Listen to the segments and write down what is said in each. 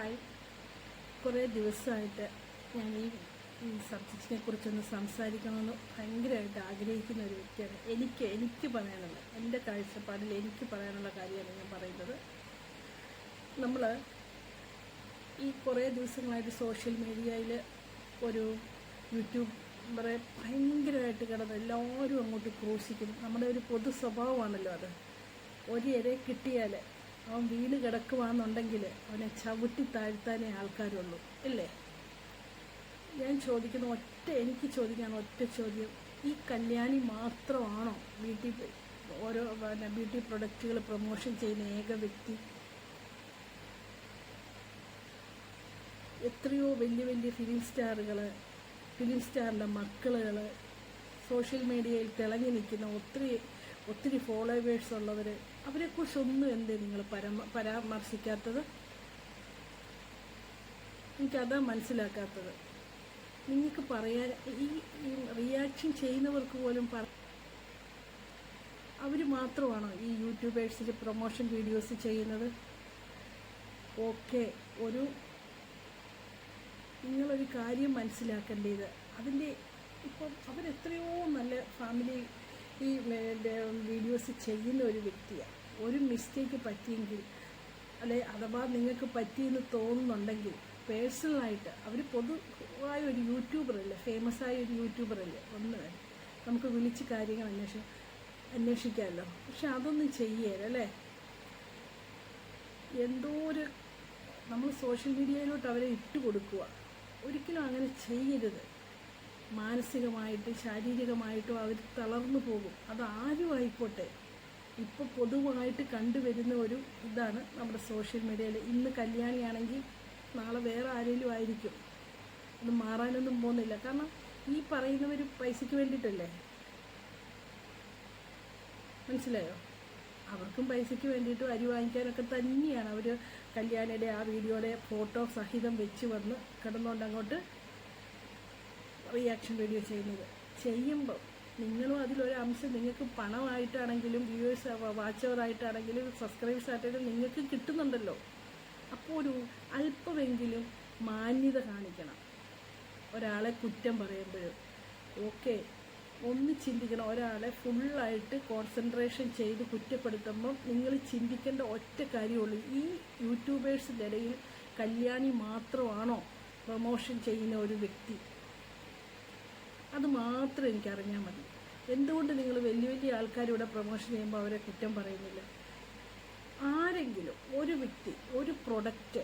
Hi. കുറേ ദിവസമായിട്ട് ഞാൻ ഈ സബ്ജക്റ്റിനെ കുറിച്ചൊന്ന് സംസാരിക്കണമെന്ന് ഭയങ്കരമായിട്ട് ആഗ്രഹിക്കുന്ന ഒരു വ്യക്തിയാണ്. എനിക്ക് എനിക്ക് പറയാനുള്ള എന്റെ കാഴ്ചപ്പാടിൽ എനിക്ക് പറയാനുള്ള കാര്യമാണ് ഞാൻ പറയുന്നത്. നമ്മൾ ഈ കുറേ ദിവസങ്ങളായിട്ട് സോഷ്യൽ മീഡിയയിൽ ഒരു യൂട്യൂബറെ ഭയങ്കരമായിട്ട് കിടന്ന് എല്ലാവരും അങ്ങോട്ട് ക്രൂശിക്കുന്നു. നമ്മുടെ ഒരു പൊതു സ്വഭാവമാണല്ലോ അത്. ഒരു ഇര കിട്ടിയാൽ അവൻ വീണ് കിടക്കുവാന്നുണ്ടെങ്കിൽ അവനെ ചവിട്ടി താഴ്ത്താനേ ആൾക്കാരുള്ളൂ. ഇല്ലേ? ഞാൻ ചോദിക്കുന്ന ഒറ്റ എനിക്ക് ചോദിക്കാൻ ഒറ്റ ചോദ്യം ഈ കല്യാണി മാത്രമാണോ ബ്യൂട്ടി ഓരോ പിന്നെ ബ്യൂട്ടി പ്രൊഡക്റ്റുകൾ പ്രൊമോഷൻ ചെയ്യുന്ന ഏക വ്യക്തി? എത്രയോ വലിയ വലിയ ഫിലിം സ്റ്റാറുകൾ ഫിലിം സ്റ്റാറിന്റെ മക്കളുകൾ സോഷ്യൽ മീഡിയയിൽ തിളങ്ങി നിൽക്കുന്ന ഒത്തിരി ഒത്തിരി ഫോളോവേഴ്സ് ഉള്ളവർ അവരെക്കുറിച്ചൊന്നും എന്തേ നിങ്ങൾ പരമ പരാമർശിക്കാത്തത്? എനിക്കതാ മനസ്സിലാക്കാത്തത്. നിങ്ങൾക്ക് പറയാൻ ഈ റിയാക്ഷൻ ചെയ്യുന്നവർക്ക് പോലും പറ അവർ മാത്രമാണോ ഈ യൂട്യൂബേഴ്സിൽ പ്രൊമോഷൻ വീഡിയോസ് ചെയ്യുന്നത്? ഓക്കെ ഒരു നിങ്ങളൊരു കാര്യം മനസ്സിലാക്കേണ്ടത്. അതിന്റെ ഇപ്പം അവരെത്രയോ നല്ല ഫാമിലി ഈ വീഡിയോസ് ചെയ്യുന്ന ഒരു വ്യക്തിയാണ്. ഒരു മിസ്റ്റേക്ക് പറ്റിയെങ്കിൽ അല്ലെ അഥവാ നിങ്ങൾക്ക് പറ്റിയെന്ന് തോന്നുന്നുണ്ടെങ്കിൽ പേഴ്സണലായിട്ട് അവർ പൊതുവായ ഒരു യൂട്യൂബറല്ലേ ഫേമസ് ആയ ഒരു യൂട്യൂബറല്ലേ ഒന്ന് നമുക്ക് വിളിച്ച് കാര്യങ്ങൾ അന്വേഷി അന്വേഷിക്കാമല്ലോ. പക്ഷെ അതൊന്നും ചെയ്യേല അല്ലേ? എന്തോ ഒരു നമ്മൾ സോഷ്യൽ മീഡിയയിലോട്ട് അവരെ ഇട്ട് കൊടുക്കുക. ഒരിക്കലും അങ്ങനെ ചെയ്യരുത്. മാനസികമായിട്ട് ശാരീരികമായിട്ടും അവർ തളർന്നു പോകും. അത് ആരും ആയിക്കോട്ടെ ഇപ്പോൾ പൊതുവായിട്ട് കണ്ടുവരുന്ന ഒരു ഇതാണ് നമ്മുടെ സോഷ്യൽ മീഡിയയിൽ ഇന്ന് കല്യാണിയാണെങ്കിൽ നാളെ വേറെ ആരെങ്കിലും ആയിരിക്കും. അത് മാറാനൊന്നും പോകുന്നില്ല. കാരണം ഈ പറയുന്നവർ പൈസയ്ക്ക് വേണ്ടിയിട്ടല്ലേ? മനസ്സിലായോ? അവർക്കും പൈസയ്ക്ക് വേണ്ടിയിട്ടും അരി വാങ്ങിക്കാനൊക്കെ തന്നെയാണ് അവർ കല്യാണിയുടെ ആ വീഡിയോയുടെ ഫോട്ടോ സഹിതം വെച്ച് വന്ന് കിടന്നുകൊണ്ട് അങ്ങോട്ട് റിയാക്ഷൻ വീഡിയോ ചെയ്യുന്നത്. ചെയ്യുമ്പോൾ നിങ്ങളും അതിലൊരു നിങ്ങൾക്ക് പണമായിട്ടാണെങ്കിലും വ്യൂവേഴ്സ് വാച്ചവറായിട്ടാണെങ്കിലും സബ്സ്ക്രൈബേഴ്സ് ആയിട്ടാണെങ്കിലും നിങ്ങൾക്ക് കിട്ടുന്നുണ്ടല്ലോ. അപ്പോൾ ഒരു അല്പമെങ്കിലും മാന്യത കാണിക്കണം. ഒരാളെ കുറ്റം പറയുമ്പോഴും. ഓക്കെ. ഒന്ന് ചിന്തിക്കണം. ഒരാളെ ഫുള്ളായിട്ട് കോൺസെൻട്രേഷൻ ചെയ്ത് കുറ്റപ്പെടുത്തുമ്പം നിങ്ങൾ ചിന്തിക്കേണ്ട ഒറ്റ കാര്യമുള്ളൂ. ഈ യൂട്യൂബേഴ്സിന്റെ ഇടയിൽ കല്യാണി മാത്രമാണോ പ്രൊമോഷൻ ചെയ്യുന്ന ഒരു വ്യക്തി? അത് മാത്രം എനിക്കറിഞ്ഞാൽ മതി. എന്തുകൊണ്ട് നിങ്ങൾ വലിയ വലിയ ആൾക്കാർ ഇവിടെ പ്രൊമോഷൻ ചെയ്യുമ്പോൾ അവരെ കുറ്റം പറയുന്നില്ല? ആരെങ്കിലും ഒരു വ്യക്തി ഒരു പ്രൊഡക്റ്റ്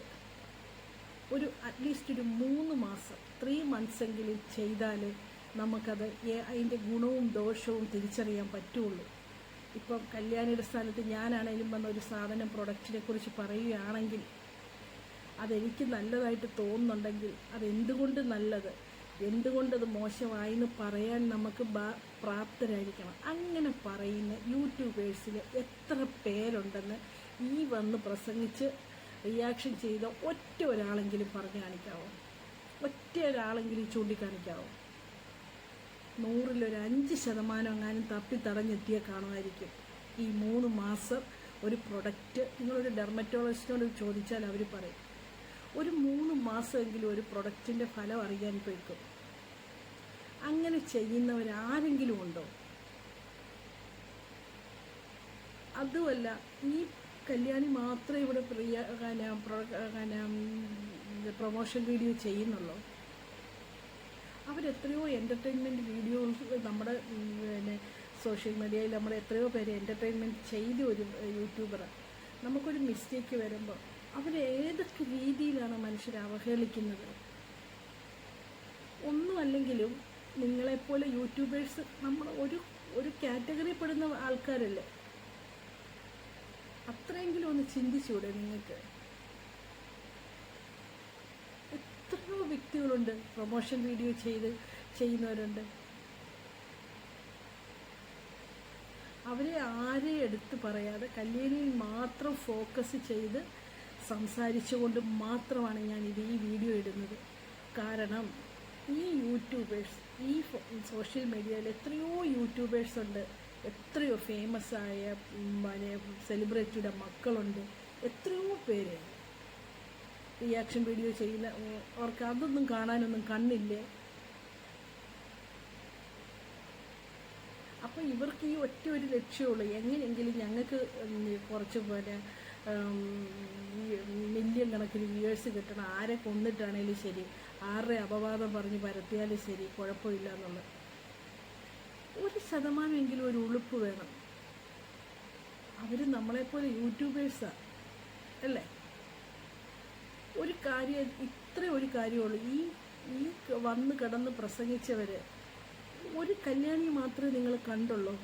ഒരു അറ്റ്ലീസ്റ്റ് ഒരു മൂന്ന് മാസം ത്രീ മന്ത്സെങ്കിലും ചെയ്താൽ നമുക്കത് അതിന്റെ ഗുണവും ദോഷവും തിരിച്ചറിയാൻ പറ്റുള്ളൂ. ഇപ്പം കല്യാണിയുടെ സ്ഥാനത്ത് ഞാനാണേലും വന്ന ഒരു സാധനം പ്രൊഡക്റ്റിനെ കുറിച്ച് പറയുകയാണെങ്കിൽ അതെനിക്ക് നല്ലതായിട്ട് തോന്നുന്നുണ്ടെങ്കിൽ അതെന്തുകൊണ്ട് നല്ലത്? എന്തുകൊണ്ടത് മോശമായി എന്ന് പറയാൻ നമുക്ക് പ്രാപ്തരായിരിക്കണം. അങ്ങനെ പറയുന്ന യൂട്യൂബേഴ്സിൽ എത്ര പേരുണ്ടെന്ന് ഈ വന്ന് പ്രസംഗിച്ച് റിയാക്ഷൻ ചെയ്ത ഒറ്റ ഒരാളെങ്കിലും പറഞ്ഞു കാണിക്കാവോ? ഒറ്റ ഒരാളെങ്കിലും ചൂണ്ടിക്കാണിക്കാവോ? നൂറിലൊരു അഞ്ച് ശതമാനം എങ്ങാനും തപ്പി തടഞ്ഞെത്തിയ കാണുമായിരിക്കും. ഈ മൂന്ന് മാസം ഒരു പ്രൊഡക്റ്റ്. നിങ്ങളൊരു ഡെർമറ്റോളജിസ്റ്റിനോട് ചോദിച്ചാൽ അവർ പറയും. ഒരു മൂന്ന് മാസമെങ്കിലും ഒരു പ്രൊഡക്റ്റിന്റെ ഫലം അറിയാൻ പോയിക്കും. അങ്ങനെ ചെയ്യുന്നവരാരെങ്കിലും ഉണ്ടോ? അതുമല്ല ഈ കല്യാണി മാത്രമേ ഇവിടെ പ്രിയ പ്രൊമോഷൻ വീഡിയോ ചെയ്യുന്നുള്ളൂ. അവരെത്രയോ എന്റർടൈൻമെന്റ് വീഡിയോസ് നമ്മുടെ പിന്നെ സോഷ്യൽ മീഡിയയിൽ നമ്മൾ എത്രയോ പേര് എന്റർടൈൻമെന്റ് ചെയ്ത ഒരു യൂട്യൂബർ നമുക്കൊരു മിസ്റ്റേക്ക് വരുമ്പോൾ അവരേതൊക്കെ രീതിയിലാണ് മനുഷ്യരെ അവഹേളിക്കുന്നത്? ഒന്നുമല്ലെങ്കിലും നിങ്ങളെപ്പോലെ യൂട്യൂബേഴ്സ് നമ്മൾ ഒരു ഒരു കാറ്റഗറി പെടുന്ന ആൾക്കാരല്ലേ? അത്രയെങ്കിലും ഒന്ന് ചിന്തിച്ചൂടെ നിങ്ങൾക്ക്? എത്രയോ വ്യക്തികളുണ്ട് പ്രൊമോഷൻ വീഡിയോ ചെയ്ത് ചെയ്യുന്നവരുണ്ട്. അവരെ ആരെയും എടുത്ത് പറയാതെ കല്യാണിയിൽ മാത്രം ഫോക്കസ് ചെയ്ത് സംസാരിച്ചുകൊണ്ട് മാത്രമാണ് ഞാൻ ഇത് ഈ വീഡിയോ ഇടുന്നത്. കാരണം ഈ യൂട്യൂബേഴ്സ് ഈ സോഷ്യൽ മീഡിയയിൽ എത്രയോ യൂട്യൂബേഴ്സ് ഉണ്ട്. എത്രയോ ഫേമസ് പിന്നെ സെലിബ്രിറ്റിയുടെ മക്കളുണ്ട്. എത്രയോ പേര്. റിയാക്ഷൻ വീഡിയോ ചെയ്യുന്ന അവർക്ക് അതൊന്നും കാണാനൊന്നും കണ്ണില്ലേ? അപ്പോൾ ഇവർക്ക് ഈ ഒറ്റ ഒരു ലക്ഷ്യമുള്ളൂ എങ്ങനെയെങ്കിലും ഞങ്ങൾക്ക് കുറച്ച് പോലെ മില്യൺ കണക്കിന് വ്യൂവേഴ്സ് കിട്ടണം ആരെ കൊന്നിട്ടാണേലും ശരി ആരുടെ അപവാദം പറഞ്ഞ് പരത്തിയാലും ശരി കുഴപ്പമില്ല എന്നുള്ളത്. ഒരു ശതമാനമെങ്കിലും ഒരു ഉളുപ്പ് വേണം. അവർ നമ്മളെപ്പോലെ യൂട്യൂബേഴ്സാണ് അല്ലേ? ഒരു കാര്യം ഇത്ര ഒരു കാര്യമുള്ളൂ. ഈ ഈ വന്ന് കിടന്ന് പ്രസംഗിച്ചവർ ഒരു കല്യാണി മാത്രമേ നിങ്ങൾ കണ്ടുള്ളൂ.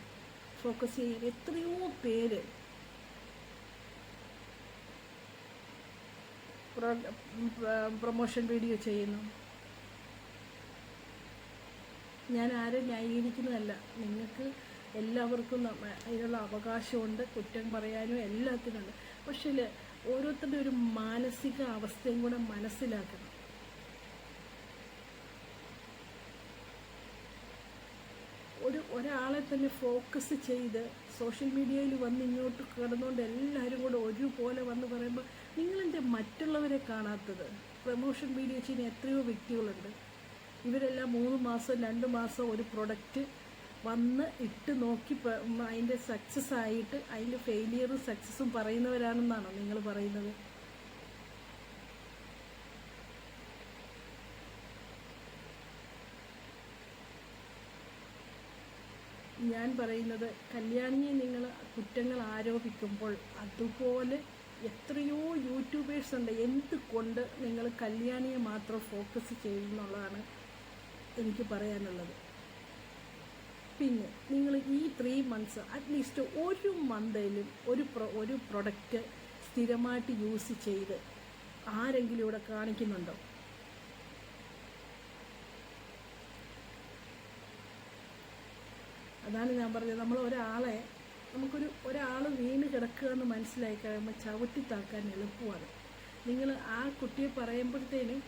ഫോക്കസ് ചെയ്യാൻ എത്രയോ പേര് പ്രൊമോഷൻ വീഡിയോ ചെയ്യുന്നു. ഞാൻ ആരും ന്യായീകരിക്കുന്നതല്ല. നിങ്ങൾക്ക് എല്ലാവർക്കും അതിനുള്ള അവകാശമുണ്ട് കുറ്റം പറയാനും എല്ലാത്തിനുണ്ട്. പക്ഷേ ഓരോരുത്തരുടെ ഒരു മാനസിക അവസ്ഥയും കൂടെ മനസ്സിലാക്കണം. ഒരു ഒരാളെ തന്നെ ഫോക്കസ് ചെയ്ത് സോഷ്യൽ മീഡിയയിൽ വന്ന് ഇങ്ങോട്ട് കിടന്നുകൊണ്ട് എല്ലാവരും കൂടെ ഒരുപോലെ വന്ന് പറയുമ്പോൾ നിങ്ങളെന്റെ മറ്റുള്ളവരെ കാണാത്തത്? പ്രൊമോഷൻ വീഡിയോ ചെയ്യുന്ന എത്രയോ വ്യക്തികളുണ്ട്. ഇവരെല്ലാം മൂന്ന് മാസം രണ്ട് മാസം ഒരു പ്രൊഡക്റ്റ് വന്ന് ഇട്ട് നോക്കി അതിന്റെ സക്സസ് ആയിട്ട് അതിന്റെ ഫെയിലിയറും സക്സസും പറയുന്നവരാണെന്നാണോ നിങ്ങൾ പറയുന്നത്? ഞാൻ പറയുന്നത് കല്യാണിയെ നിങ്ങൾ കുറ്റങ്ങൾ ആരോപിക്കുമ്പോൾ അതുപോലെ എത്രയോ യൂട്യൂബേഴ്സ് ഉണ്ട് എന്തുകൊണ്ട് നിങ്ങൾ കല്യാണിയെ മാത്രം ഫോക്കസ് ചെയ്യുന്നുള്ളതാണ് എനിക്ക് പറയാനുള്ളത്. പിന്നെ നിങ്ങൾ ഈ ത്രീ മന്ത്സ് അറ്റ്ലീസ്റ്റ് ഒരു മന്തയിലും ഒരു ഒരു പ്രൊഡക്റ്റ് സ്ഥിരമായിട്ട് യൂസ് ചെയ്ത് ആരെങ്കിലും ഇവിടെ കാണിക്കുന്നുണ്ടോ? അതാണ് ഞാൻ പറഞ്ഞത്. നമ്മൾ ഒരാളെ നമുക്കൊരു ഒരാൾ വീണ് കിടക്കുക എന്ന് മനസ്സിലായി കഴിയുമ്പോൾ ചവിട്ടി താക്കാൻ എളുപ്പമാണ്. നിങ്ങൾ ആ കുട്ടിയെ പറയുമ്പോഴത്തേനും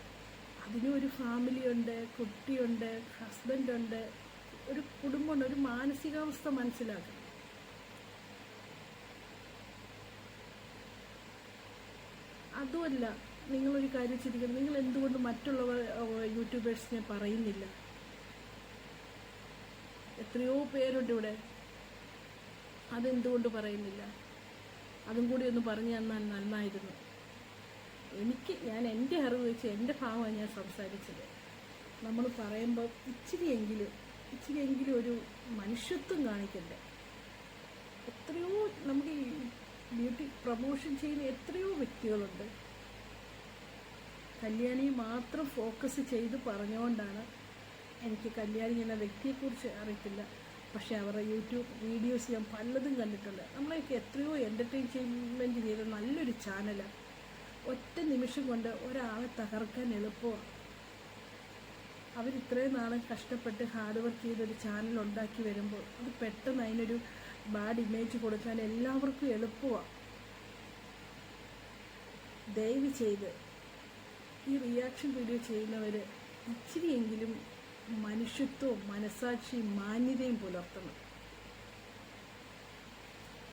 അതിനും ഒരു ഫാമിലിയുണ്ട് കുട്ടിയുണ്ട് ഹസ്ബൻഡുണ്ട് ഒരു കുടുംബമുണ്ട് ഒരു മാനസികാവസ്ഥ മനസ്സിലാക്കണം. അതുമല്ല നിങ്ങളൊരു കാര്യം ചിന്തിക്കണം. നിങ്ങൾ എന്തുകൊണ്ട് മറ്റുള്ളവർ യൂട്യൂബേഴ്സിനെ പറയുന്നില്ല? എത്രയോ പേരുണ്ട് ഇവിടെ. അതെന്തുകൊണ്ട് പറയുന്നില്ല? അതും കൂടി ഒന്ന് പറഞ്ഞു തന്നാൽ നന്നായിരുന്നു. എനിക്ക് ഞാൻ എന്റെ അറിവ് വെച്ച് എന്റെ ഭാവമാണ് ഞാൻ സംസാരിച്ചത്. നമ്മൾ പറയുമ്പോൾ ഇച്ചിരിയെങ്കിലും ഇച്ചിരിയെങ്കിലും ഒരു മനുഷ്യത്വം കാണിക്കണ്ടേ? എത്രയോ നമുക്ക് ഈ ബ്യൂട്ടി പ്രൊമോഷൻ ചെയ്യുന്ന എത്രയോ വ്യക്തികളുണ്ട്. കല്യാണി മാത്രം ഫോക്കസ് ചെയ്ത് പറഞ്ഞുകൊണ്ടാണ് എനിക്ക് കല്യാണി എന്ന വ്യക്തിയെക്കുറിച്ച് അറിയത്തില്ല. പക്ഷേ അവരുടെ യൂട്യൂബ് വീഡിയോസ് ഞാൻ പലതും കണ്ടിട്ടുണ്ട്. നമ്മളെയൊക്കെ എത്രയോ എന്റർടൈൻമെന്റ് ചെയ്ത നല്ലൊരു ചാനലാണ് ഒറ്റ നിമിഷം കൊണ്ട് ഒരാളെ തകർക്കാൻ എളുപ്പമാണ് അവരിത്രയും നാളും കഷ്ടപ്പെട്ട് ഹാർഡ് വർക്ക് ചെയ്തൊരു ചാനൽ ഉണ്ടാക്കി വരുമ്പോൾ അത് പെട്ടെന്ന് അതിനൊരു ബാഡ് ഇമേജ് കൊടുക്കാൻ എല്ലാവർക്കും എളുപ്പമാണ് ദയവ് ചെയ്ത് ഈ റിയാക്ഷൻ വീഡിയോ ചെയ്യുന്നവർ ഇച്ചിരിയെങ്കിലും മനുഷ്യത്വവും മനസാക്ഷിയും മാന്യതയും പുലർത്തണം.